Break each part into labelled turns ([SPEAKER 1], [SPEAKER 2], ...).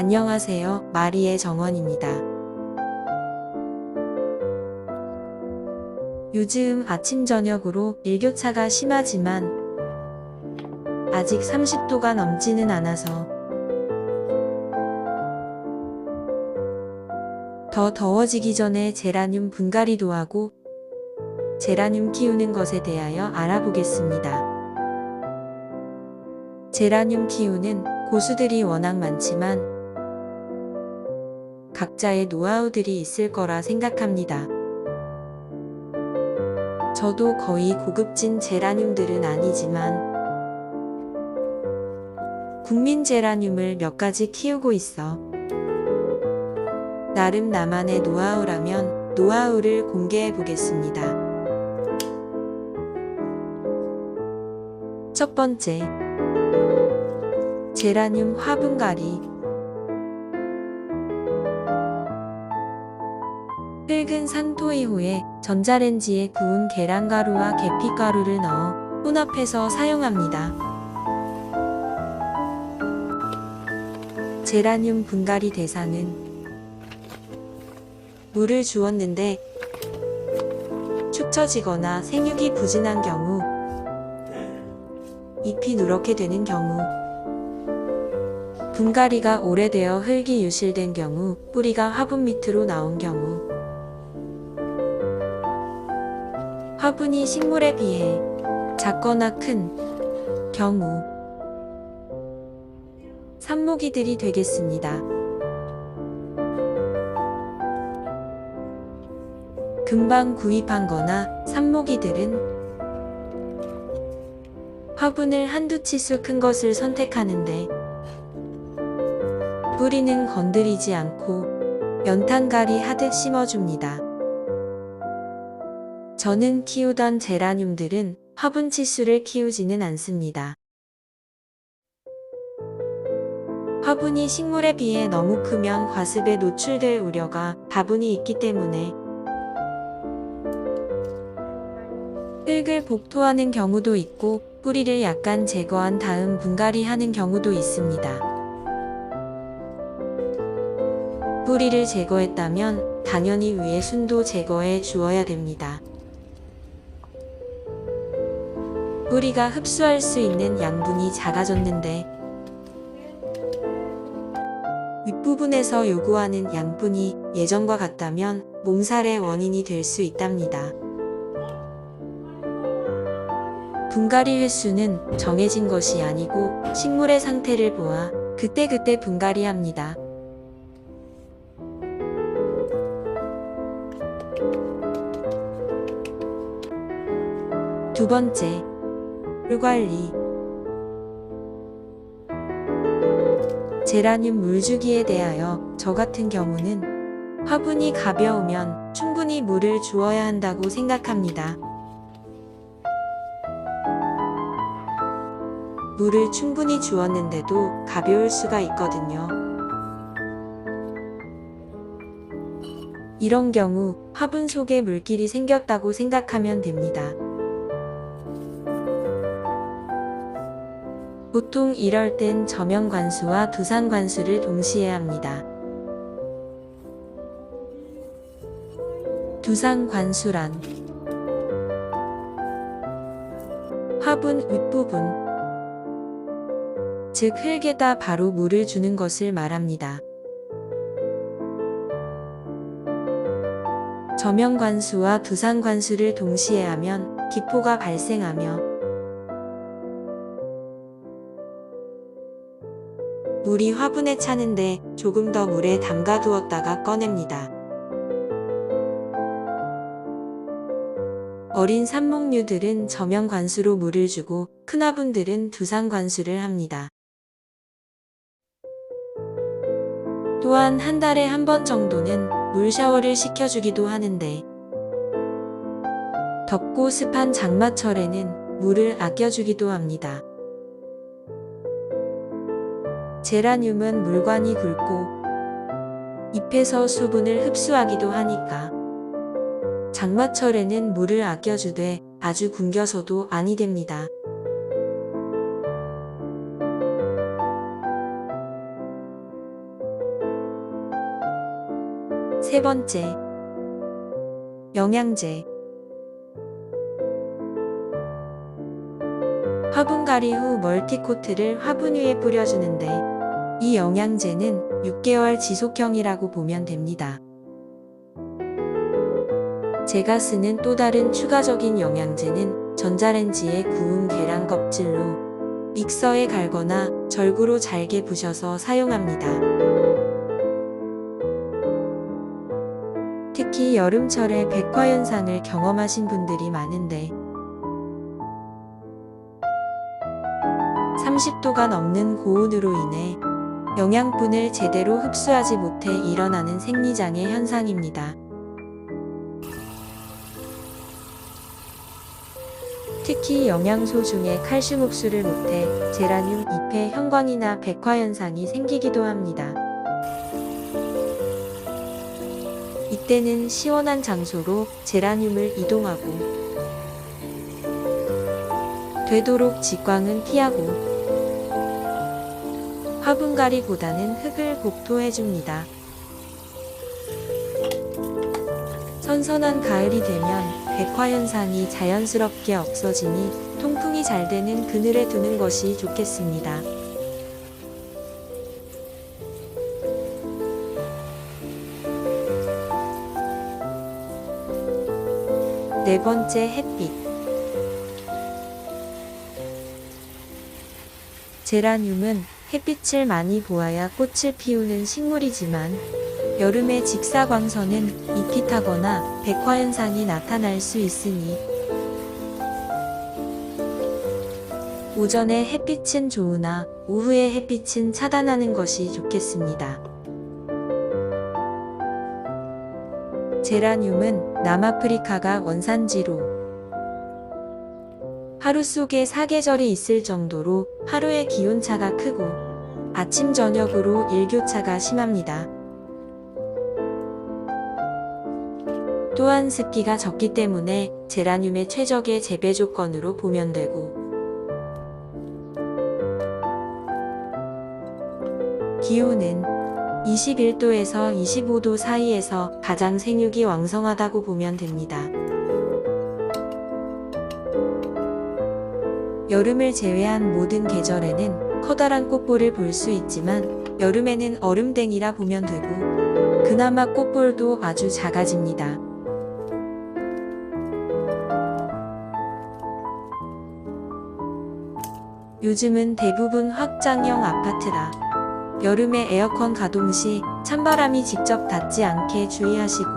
[SPEAKER 1] 안녕하세요. 마리의 정원입니다. 요즘 아침 저녁으로 일교차가 심하지만 아직 30도가 넘지는 않아서 더 더워지기 전에 제라늄 분갈이도 하고 제라늄 키우는 것에 대하여 알아보겠습니다. 제라늄 키우는 고수들이 워낙 많지만 각자의 노하우들이 있을 거라 생각합니다. 저도 거의 고급진 제라늄들은 아니지만 국민 제라늄을 몇 가지 키우고 있어 나름 나만의 노하우라면 노하우를 공개해 보겠습니다. 첫 번째, 제라늄 화분갈이. 흙은 산토이호에 전자레인지에 구운 계란가루와 계피가루를 넣어 혼합해서 사용합니다. 제라늄 분갈이 대상은 물을 주었는데 축 처지거나 생육이 부진한 경우 잎이 누렇게 되는 경우 분갈이가 오래되어 흙이 유실된 경우 뿌리가 화분 밑으로 나온 경우 화분이 식물에 비해 작거나 큰 경우 산모기들이 되겠습니다. 금방 구입한 거나 산모기들은 화분을 한두 치수 큰 것을 선택하는데 뿌리는 건드리지 않고 연탄가리 하듯 심어줍니다. 저는 키우던 제라늄들은 화분 치수를 키우지는 않습니다. 화분이 식물에 비해 너무 크면 과습에 노출될 우려가 다분히 있기 때문에 흙을 복토하는 경우도 있고 뿌리를 약간 제거한 다음 분갈이 하는 경우도 있습니다. 뿌리를 제거했다면 당연히 위에 순도 제거해 주어야 됩니다. 뿌리가 흡수할 수 있는 양분이 작아졌는데 윗부분에서 요구하는 양분이 예전과 같다면 몸살의 원인이 될 수 있답니다. 분갈이 횟수는 정해진 것이 아니고 식물의 상태를 보아 그때그때 분갈이 합니다. 두 번째, 물 관리. 제라늄 물주기에 대하여 저 같은 경우는 화분이 가벼우면 충분히 물을 주어야 한다고 생각합니다. 물을 충분히 주었는데도 가벼울 수가 있거든요. 이런 경우 화분 속에 물길이 생겼다고 생각하면 됩니다. 보통 이럴 땐 저면 관수와 두상 관수를 동시에 합니다. 두상 관수란 화분 윗부분 즉 흙에다 바로 물을 주는 것을 말합니다. 저면 관수와 두상 관수를 동시에 하면 기포가 발생하며 물이 화분에 차는데 조금 더 물에 담가 두었다가 꺼냅니다. 어린 산목류들은 저면 관수로 물을 주고 큰 화분들은 두상 관수를 합니다. 또한 한 달에 한 번 정도는 물 샤워를 시켜주기도 하는데 덥고 습한 장마철에는 물을 아껴주기도 합니다. 제라늄은 물관이 굵고 잎에서 수분을 흡수하기도 하니까 장마철에는 물을 아껴주되 아주 굶겨서도 아니 됩니다. 세 번째, 영양제. 화분 가리 후 멀티코트를 화분 위에 뿌려주는데 이 영양제는 6개월 지속형이라고 보면 됩니다. 제가 쓰는 또 다른 추가적인 영양제는 전자레인지에 구운 계란 껍질로 믹서에 갈거나 절구로 잘게 부셔서 사용합니다. 특히 여름철에 백화현상을 경험하신 분들이 많은데 30도가 넘는 고온으로 인해 영양분을 제대로 흡수하지 못해 일어나는 생리장애 현상입니다. 특히 영양소 중에 칼슘 흡수를 못해 제라늄 잎의 형광이나 백화 현상이 생기기도 합니다. 이때는 시원한 장소로 제라늄을 이동하고 되도록 직광은 피하고 화분가리보다는 흙을 복토해줍니다. 선선한 가을이 되면 백화현상이 자연스럽게 없어지니 통풍이 잘 되는 그늘에 두는 것이 좋겠습니다. 네 번째 햇빛. 제라늄은 햇빛을 많이 보아야 꽃을 피우는 식물이지만 여름에 직사광선은 잎이 타거나 백화현상이 나타날 수 있으니 오전에 햇빛은 좋으나 오후에 햇빛은 차단하는 것이 좋겠습니다. 제라늄은 남아프리카가 원산지로 하루 속에 사계절이 있을 정도로 하루의 기온차가 크고 아침 저녁으로 일교차가 심합니다. 또한 습기가 적기 때문에 제라늄의 최적의 재배 조건으로 보면 되고 기온은 21도에서 25도 사이에서 가장 생육이 왕성하다고 보면 됩니다. 여름을 제외한 모든 계절에는 커다란 꽃볼을 볼 수 있지만 여름에는 얼음땡이라 보면 되고 그나마 꽃볼도 아주 작아집니다. 요즘은 대부분 확장형 아파트라 여름에 에어컨 가동 시 찬바람이 직접 닿지 않게 주의하시고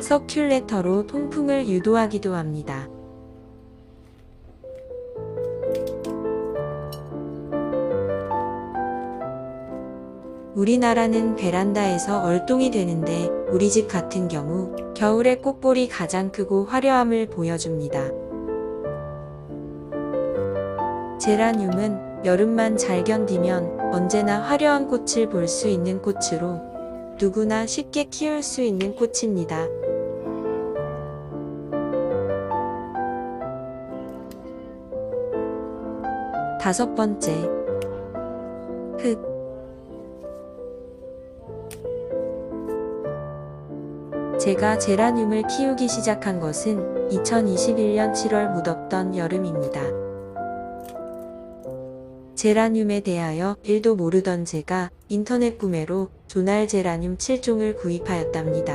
[SPEAKER 1] 서큘레터로 통풍을 유도하기도 합니다. 우리나라는 베란다에서 얼동이 되는데 우리 집 같은 경우 겨울에 꽃볼이 가장 크고 화려함을 보여줍니다. 제라늄은 여름만 잘 견디면 언제나 화려한 꽃을 볼 수 있는 꽃으로 누구나 쉽게 키울 수 있는 꽃입니다. 다섯 번째, 흙. 제가 제라늄을 키우기 시작한 것은 2021년 7월 묻었던 여름입니다. 제라늄에 대하여 1도 모르던 제가 인터넷 구매로 조날 제라늄 7종을 구입하였답니다.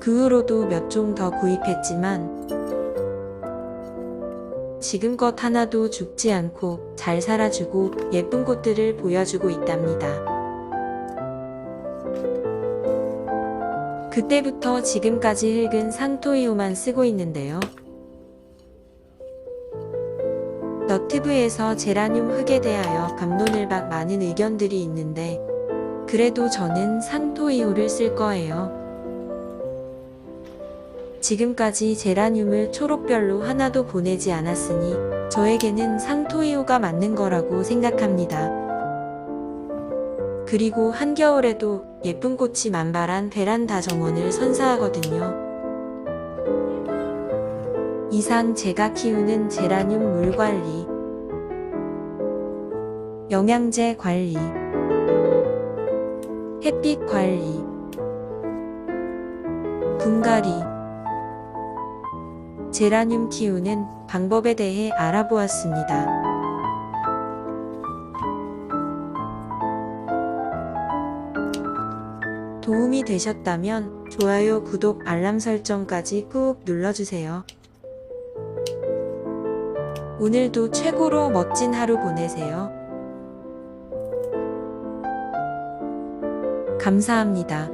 [SPEAKER 1] 그 후로도 몇 종 더 구입했지만 지금껏 하나도 죽지 않고 잘 살아주고 예쁜 꽃들을 보여주고 있답니다. 그때부터 지금까지 흙은 상토이오만 쓰고 있는데요. 너튜브에서 제라늄 흙에 대하여 감론을박 많은 의견들이 있는데 그래도 저는 상토이오를 쓸 거예요. 지금까지 제라늄을 초록별로 하나도 보내지 않았으니 저에게는 상토이오가 맞는 거라고 생각합니다. 그리고 한겨울에도 예쁜 꽃이 만발한 베란다 정원을 선사하거든요. 이상 제가 키우는 제라늄 물 관리, 영양제 관리, 햇빛 관리, 분갈이, 제라늄 키우는 방법에 대해 알아보았습니다. 도움이 되셨다면 좋아요, 구독, 알람 설정까지 꾹 눌러주세요. 오늘도 최고로 멋진 하루 보내세요. 감사합니다.